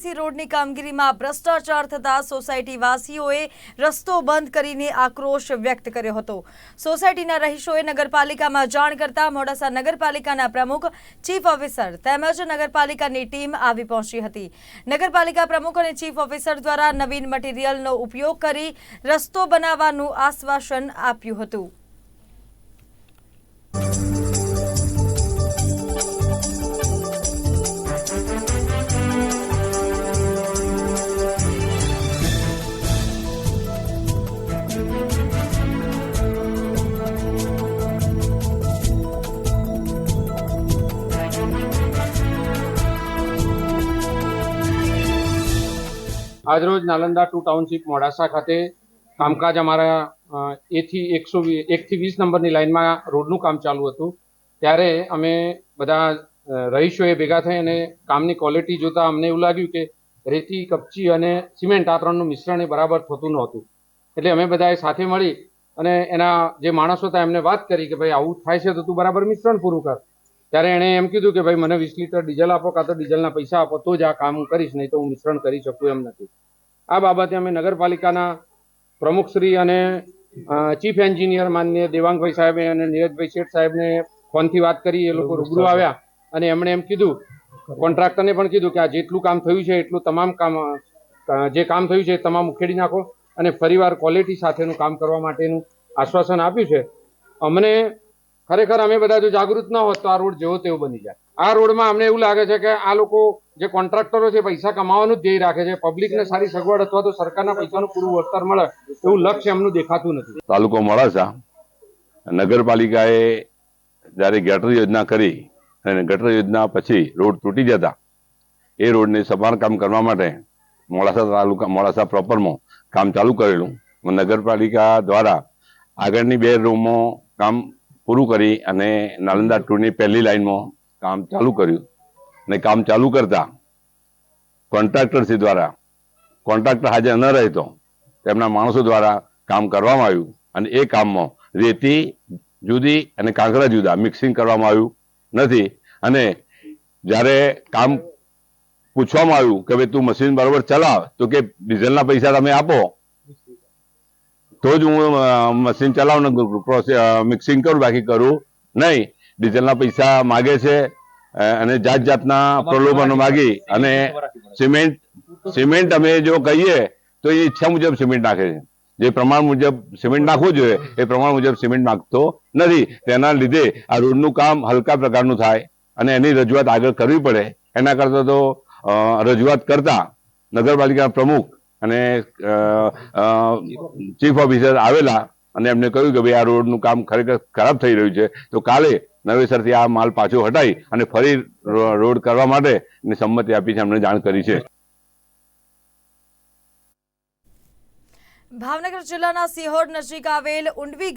C રોડની કામગીરીમાં ભ્રષ્ટાચાર થતા સોસાયટીવાસીઓએ રસ્તો બંધ કરીને આક્રોશ વ્યક્ત કર્યો હતો. સોસાયટીના રહીશોએ નગરપાલિકામાં જાણ કરતા મોડાસા નગરપાલિકાના પ્રમુખ, ચીફ ઓફિસર તેમજ નગરપાલિકાની ટીમ આવી પહોંચી હતી. નગરપાલિકા પ્રમુખ અને ચીફ ઓફિસર દ્વારા નવીન મટીરીયલનો ઉપયોગ કરી રસ્તો બનાવવાનું આશ્વાસન આપ્યું હતું. આજરોજ નાલંદા ટુ ટાઉનશીપ મોડાસા ખાતે કામકાજ અમારા એથી એકસો એકથી વીસ નંબરની લાઇનમાં રોડનું કામ ચાલુ હતું. ત્યારે અમે બધા રહીશોએ ભેગા થઈ અને કામની ક્વોલિટી જોતા અમને એવું લાગ્યું કે રેતી, કપચી અને સિમેન્ટ આ ત્રણનું મિશ્રણ એ બરાબર થતું નહોતું. એટલે અમે બધાએ સાથે મળી અને એના જે માણસો હતા એમને વાત કરી કે ભાઈ આવું થાય છે તો તું બરાબર મિશ્રણ પૂરું કર. ત્યારે એણે એમ કીધું કે ભાઈ મને વીસ લીટર ડીઝલ આપો કાં તો ડીઝલના પૈસા આપો તો જ આ કામ હું કરીશ નહીં તો હું મિશ્રણ કરી શકું એમ નથી. આ બાબતે અમે નગરપાલિકાના પ્રમુખશ્રી અને ચીફ એન્જિનિયર માન્ય દેવાંગભાઈ સાહેબે અને નીરજભાઈ શેઠ સાહેબને ફોનથી વાત કરી એ લોકો રૂબરૂ આવ્યા અને એમણે એમ કીધું કોન્ટ્રાક્ટરને પણ કીધું કે આ જેટલું કામ થયું છે એટલું તમામ કામ જે કામ થયું છે એ તમામ ઉખેડી નાખો. અને ફરીવાર ક્વોલિટી સાથેનું કામ કરવા માટેનું આશ્વાસન આપ્યું છે. અમને ખરેખર અમે બધા જો જાગૃત ન હોત તો આ રોડ જેવો તેવો બની જાય. આ રોડમાં અમને એવું લાગે છે કે આ લોકો જે કોન્ટ્રાક્ટરો છે, પૈસા કમાવાનું જ ધ્યેય રાખે છે. પબ્લિકને સારી સગવડ અથવા તો સરકારના પૈસાનું પૂરું વળતર મળે એવું લક્ષ્ય એમનું દેખાતું નથી. તાલુકો મોડાસા, નગરપાલિકાએ જ્યારે ગટર યોજના કરી અને ગટર યોજના પછી રોડ તૂટી જતા, એ રોડને સમારકામ કરવા માટે મોડાસા તાલુકા, મોડાસા પ્રોપરમાં કામ ચાલુ કરેલું. નગરપાલિકા દ્વારા આગળની બે રૂમો કામ પૂરું કરી અને નાલંદા ટુની પહેલી લાઈનમાં કામ ચાલુ કર્યું. અને કામ ચાલુ કરતા કોન્ટ્રાક્ટરશ્રી દ્વારા કોન્ટ્રાક્ટર હાજર ન રહેતો તેમના માણસો દ્વારા કામ કરવામાં આવ્યું. અને એ કામમાં રેતી જુદી અને કાંકરા જુદા મિક્સિંગ કરવામાં આવ્યું નથી. અને જ્યારે કામ પૂછવામાં આવ્યું કે ભાઈ તું મશીન બરાબર ચલાવ તો કે ડીઝલના પૈસા તમે આપો. તો જ હું મશીન ચલાવને મિક્સિંગ કરું બાકી કરું નહીં. ડીઝલના પૈસા માગે છે અને જાત જાતના પ્રલોભનો માગી. અને સિમેન્ટ સિમેન્ટ અમે જો કહીએ તો એ ઈચ્છા મુજબ સિમેન્ટ નાખે છે. જે પ્રમાણ મુજબ સિમેન્ટ નાખવું જોઈએ એ પ્રમાણ મુજબ સિમેન્ટ નાખતો નથી. તેના લીધે આ રોડનું કામ હલકા પ્રકારનું થાય અને એની રજૂઆત આગળ કરવી પડે. એના કરતાં તો રજૂઆત કરતા નગરપાલિકાના પ્રમુખ અને ચીફ ઓફિસર આવેલા અને એમને કહ્યું કે ભાઈ આ રોડનું કામ ખરેખર ખરાબ થઈ રહ્યું છે, તો કાલે નવેસરથી આ માલ પાછો હટાવી અને ફરી રોડ કરવા માટે સંમતિ આપી છે એમને જાણ કરી છે. ભાવનગર જિલ્લાના સિહોર નજીક આવેલ ઉંડવી